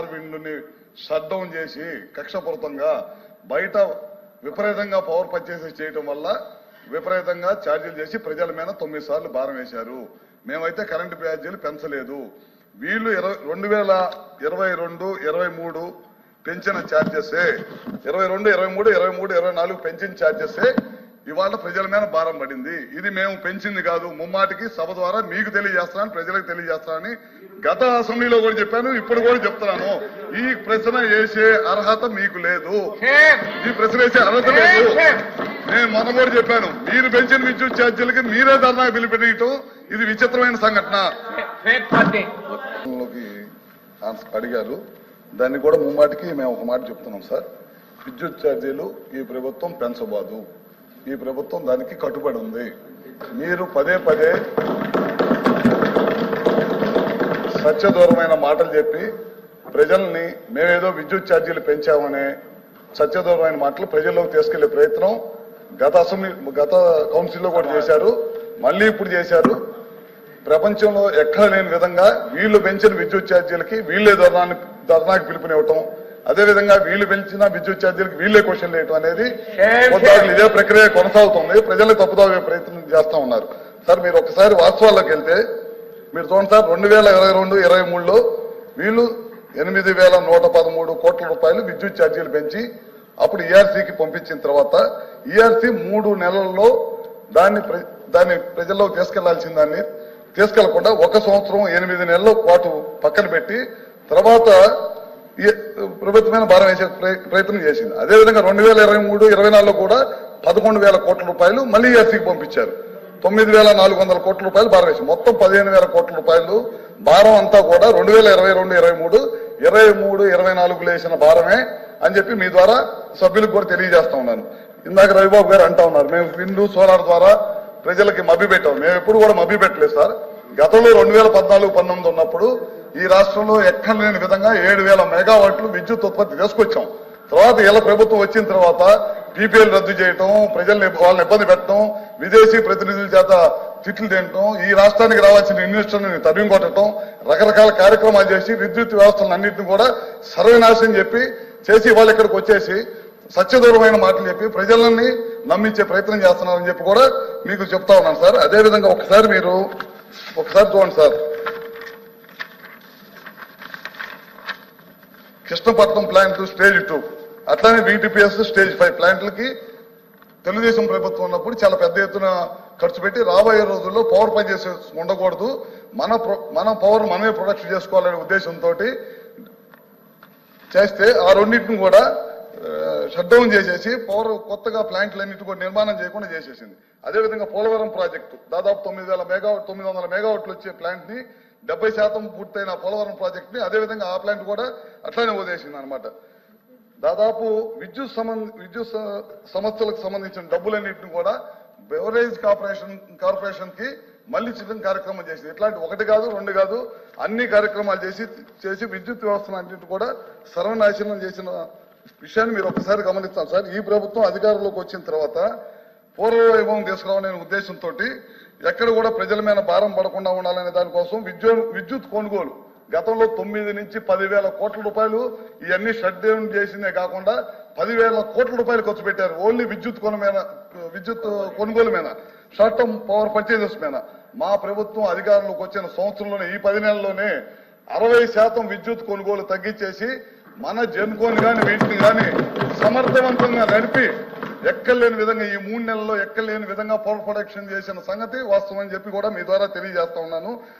Solar విండ్ని shut down చేసి కక్షపూరితంగా బయట విపరీతంగా పవర్ పర్చేసెస్ చేయటం వల్ల విపరీతంగా ఛార్జీలు చేసి ప్రజల మీద తొమ్మిది సార్లు భారం వేశారు. మేమైతే కరెంటు ఛార్జీలు పెంచలేదు. వీళ్ళు ఇరవై రెండు వేల ఇరవై రెండు ఇరవై మూడు పెంచిన ఛార్జెసే ఇరవై రెండు ఇరవై మూడు ఇరవై మూడు ఇరవై నాలుగు పెంచిన ఛార్జెసే ఇవాళ ప్రజల మీద భారం పడింది. ఇది మేము పెంచింది కాదు. ముమ్మాటికి సభ ద్వారా మీకు తెలియజేస్తానని ప్రజలకు తెలియజేస్తానని గత అసెంబ్లీలో కూడా చెప్పాను ఇప్పుడు కూడా చెప్తున్నాను. ఈ ప్రశ్న వేసే అర్హత మీకు లేదు. ఈ ప్రశ్న వేసే అర్హత లేదు. నేను మొన్న కూడా చెప్పాను మీరు పెంచిన విద్యుత్ ఛార్జీలకి మీరే ధర్నా పిలిపినీయటం ఇది విచిత్రమైన సంఘటన. అడిగారు. దాన్ని కూడా ముమ్మాటికి మేము ఒక మాట చెప్తున్నాం సార్. విద్యుత్ ఛార్జీలు ఈ ప్రభుత్వం పెంచబోదు. ఈ ప్రభుత్వం దానికి కట్టుబడి ఉంది. మీరు పదే పదే సత్యదూరమైన మాటలు చెప్పి ప్రజల్ని మేమేదో విద్యుత్ ఛార్జీలు పెంచామనే సత్యదూరమైన మాటలు ప్రజల్లోకి తీసుకెళ్ళే ప్రయత్నం గత అసెంబ్లీ గత కౌన్సిల్లో కూడా చేశారు. మళ్ళీ ఇప్పుడు చేశారు. ప్రపంచంలో ఎక్కడ లేని విధంగా వీళ్ళు పెంచిన విద్యుత్ ఛార్జీలకి వీళ్ళే ధర్నాన్ని ధర్నాకి పిలుపునివ్వటం అదే విధంగా వీళ్ళు పెంచిన విద్యుత్ ఛార్జీలకి వీళ్ళే క్వశ్చన్ వేయటం అనేది ఇదే ప్రక్రియ కొనసాగుతుంది. ప్రజలకు తప్పుదాగే ప్రయత్నం చేస్తా ఉన్నారు. సార్ మీరు ఒకసారి వాస్తవాల్లోకి వెళ్తే మీరు చూడండి సార్ రెండు వేల ఇరవై రెండు ఇరవై మూడులో వీళ్ళు ఎనిమిది వేల నూట పదమూడు కోట్ల రూపాయలు విద్యుత్ ఛార్జీలు పెంచి అప్పుడు ఈఆర్సీకి పంపించిన తర్వాత ఈఆర్సీ మూడు నెలల్లో దాన్ని దాన్ని ప్రజల్లోకి తీసుకెళ్ళాల్సిన దాన్ని తీసుకెళ్ళకుండా ఒక సంవత్సరం ఎనిమిది నెలల పాటు పక్కన పెట్టి తర్వాత ప్రభుత్వమైన భారం వేసే ప్రయత్నం చేసింది. అదేవిధంగా రెండు వేల ఇరవై మూడు ఇరవై నాలుగులో కూడా పదకొండు వేల కోట్ల రూపాయలు మళ్ళీ ఎస్సీకి పంపించారు. తొమ్మిది వేల నాలుగు వందల కోట్ల రూపాయలు భారం వేసింది. మొత్తం పదిహేను వేల కోట్ల రూపాయలు భారం అంతా కూడా రెండు వేల ఇరవై రెండు ఇరవై మూడు ఇరవై మూడు ఇరవై నాలుగులో వేసిన భారమే అని చెప్పి మీ ద్వారా సభ్యులకు కూడా తెలియజేస్తా ఉన్నాను. ఇందాక రవిబాబు గారు అంటా ఉన్నారు మేము విండు సోలార్ ద్వారా ప్రజలకి మభ్య పెట్టాం మేము ఎప్పుడు కూడా మభ్య పెట్టలేదు సార్. గతంలో రెండు వేల పద్నాలుగు పంతొమ్మిది ఉన్నప్పుడు ఈ రాష్ట్రంలో ఎక్కడ లేని విధంగా ఏడు వేల మెగావాట్లు విద్యుత్ ఉత్పత్తి తీసుకొచ్చాం. తర్వాత ఇలా ప్రభుత్వం వచ్చిన తర్వాత పీపీఎల్ రద్దు చేయటం ప్రజల్ని వాళ్ళని ఇబ్బంది పెట్టడం విదేశీ ప్రతినిధుల చేత తిట్లు తినటం ఈ రాష్ట్రానికి రావాల్సిన ఇన్వెస్టర్ని తరిమి కొట్టడం రకరకాల కార్యక్రమాలు చేసి విద్యుత్ వ్యవస్థలను అన్నింటిని కూడా సర్వనాశనం చెప్పి చేసి వాళ్ళు ఇక్కడికి వచ్చేసి సత్యదూరమైన మాటలు చెప్పి ప్రజలని నమ్మించే ప్రయత్నం చేస్తున్నారని చెప్పి కూడా మీకు చెప్తా ఉన్నాను సార్. అదే విధంగా ఒకసారి మీరు ఒకసారి చూడండి sir. Krishnapatnam plant stage two అట్లానే బీటీపీఎస్ స్టేజ్ ఫైవ్ ప్లాంట్లకి తెలుగుదేశం ప్రభుత్వం ఉన్నప్పుడు చాలా పెద్ద ఎత్తున ఖర్చు పెట్టి రాబోయే రోజుల్లో పవర్ పనిచేసే ఉండకూడదు. మన మన పవర్ మనమే ప్రొడక్షన్ చేసుకోవాలనే ఉద్దేశంతో చేస్తే ఆ రెండింటిని కూడా షట్ డౌన్ చేసేసి పవర్ కొత్తగా ప్లాంట్లన్నింటి కూడా నిర్మాణం చేయకుండా చేసేసింది. అదేవిధంగా పోలవరం ప్రాజెక్టు దాదాపు తొమ్మిది వేల మెగావాట్ తొమ్మిది వందల మెగావాట్లు వచ్చే ప్లాంట్ని డెబ్బై శాతం పూర్తయిన పోలవరం ప్రాజెక్ట్ని అదేవిధంగా ఆ ప్లాంట్ కూడా అట్లానే వదిలేసింది అనమాట దాదాపు విద్యుత్ సంబంధ విద్యుత్ సంస్థలకు సంబంధించిన డబ్బులన్నింటిని కూడా బెవరేజ్ కార్పొరేషన్ కార్పొరేషన్కి మళ్ళీ చిన్న కార్యక్రమం చేసింది. ఇట్లాంటి ఒకటి కాదు రెండు కాదు అన్ని కార్యక్రమాలు చేసి చేసి విద్యుత్ వ్యవస్థను అన్నింటి కూడా సర్వనాశనం చేసిన విషయాన్ని మీరు ఒకసారి గమనిస్తాం సార్. ఈ ప్రభుత్వం అధికారంలోకి వచ్చిన తర్వాత పూర్వ వైభవం తీసుకురావాలనే ఉద్దేశంతో ఎక్కడ కూడా ప్రజల మీద భారం పడకుండా ఉండాలనే దానికోసం విద్యుత్ విద్యుత్ కొనుగోలు. గతంలో తొమ్మిది నుంచి పదివేల కోట్ల రూపాయలు ఇవన్నీ షట్ డౌన్ చేసిందే కాకుండా పదివేల కోట్ల రూపాయలు ఖర్చు పెట్టారు. ఓన్లీ విద్యుత్ కొన మీద విద్యుత్ కొనుగోలు మీద షార్ట్ టర్మ్ పవర్ పర్చేజెస్ మీద. మా ప్రభుత్వం అధికారంలోకి వచ్చిన సంవత్సరంలోనే ఈ పది నెలల్లోనే అరవై శాతం విద్యుత్ కొనుగోలు తగ్గించేసి మన జన్కోని కానీ వీటిని కానీ సమర్థవంతంగా నడిపి ఎక్కలేని విధంగా ఈ మూడు నెలల్లో ఎక్కలేని విధంగా పవర్ ప్రొడక్షన్ చేసిన సంగతి వాస్తవం అని చెప్పి కూడా మీ ద్వారా తెలియజేస్తా ఉన్నాను.